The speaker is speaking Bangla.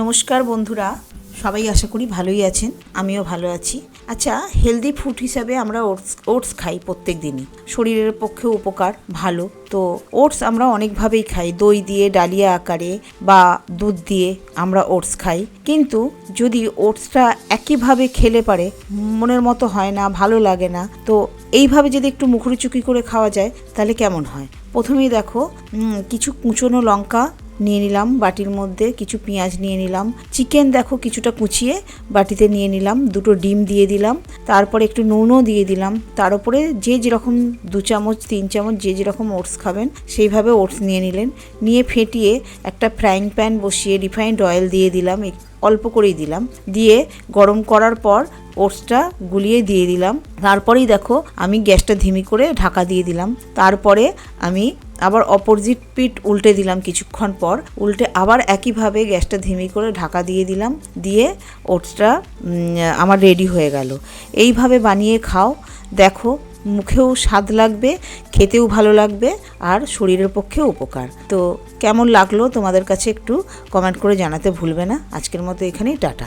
নমস্কার বন্ধুরা, সবাই আশা করি ভালোই আছেন, আমিও ভালো আছি। আচ্ছা হেলদি ফুড হিসাবে আমরা ওটস ওটস খাই প্রত্যেক দিনই। শরীরের পক্ষে উপকার, ভালো। তো ওটস আমরা অনেকভাবেই খাই। দই দিয়ে, ডালিয়া আকারে বা দুধ দিয়ে আমরা ওটস খাই। কিন্তু যদি ওটসটা একইভাবে খেলে পারে, মনের মতো হয় না, ভালো লাগে না, তো এইভাবে যদি একটু মুখরুচুকি করে খাওয়া যায়, তাহলে কেমন হয়? প্রথমেই দেখো কিছু কুচনো লঙ্কা নিয়ে নিলাম, বাটির মধ্যে কিছু পেঁয়াজ নিয়ে নিলাম। চিকেন দেখো কিছুটা কুচিয়ে বাটিতে নিয়ে নিলাম, দুটো ডিম দিয়ে দিলাম, তারপরে একটু নুনও দিয়ে দিলাম। তার উপরে যে যেরকম দু চামচ, তিন চামচ যে যেরকম ওটস খাবেন, সেইভাবে ওটস নিয়ে নিলেন। নিয়ে ফেটিয়ে একটা ফ্রাইং প্যান বসিয়ে রিফাইন্ড অয়েল দিয়ে দিলাম অল্প করেই দিলাম। দিয়ে গরম করার পর ওটসটা গুলিয়ে দিয়ে দিলাম। তারপরেই দেখো আমি গ্যাসটা ধিমি করে ঢাকা দিয়ে দিলাম। তারপরে আমি আবার অপোজিট পিঠ উল্টে দিলাম কিছুক্ষণ পর, উল্টে আবার একইভাবে গ্যাসটা ধিমি করে ঢাকা দিয়ে দিলাম, দিয়ে ওটসটা আমার রেডি হয়ে গেল। এইভাবে বানিয়ে খাও। দেখো, মুখেও স্বাদ লাগবে, খেতেও ভালো লাগবে, আর শরীরের পক্ষেও উপকার। তো কেমন লাগল তোমাদের কাছে একটু কমেন্ট করে জানাতে ভুলবে না। আজকের মতো এখানেই, টাটা।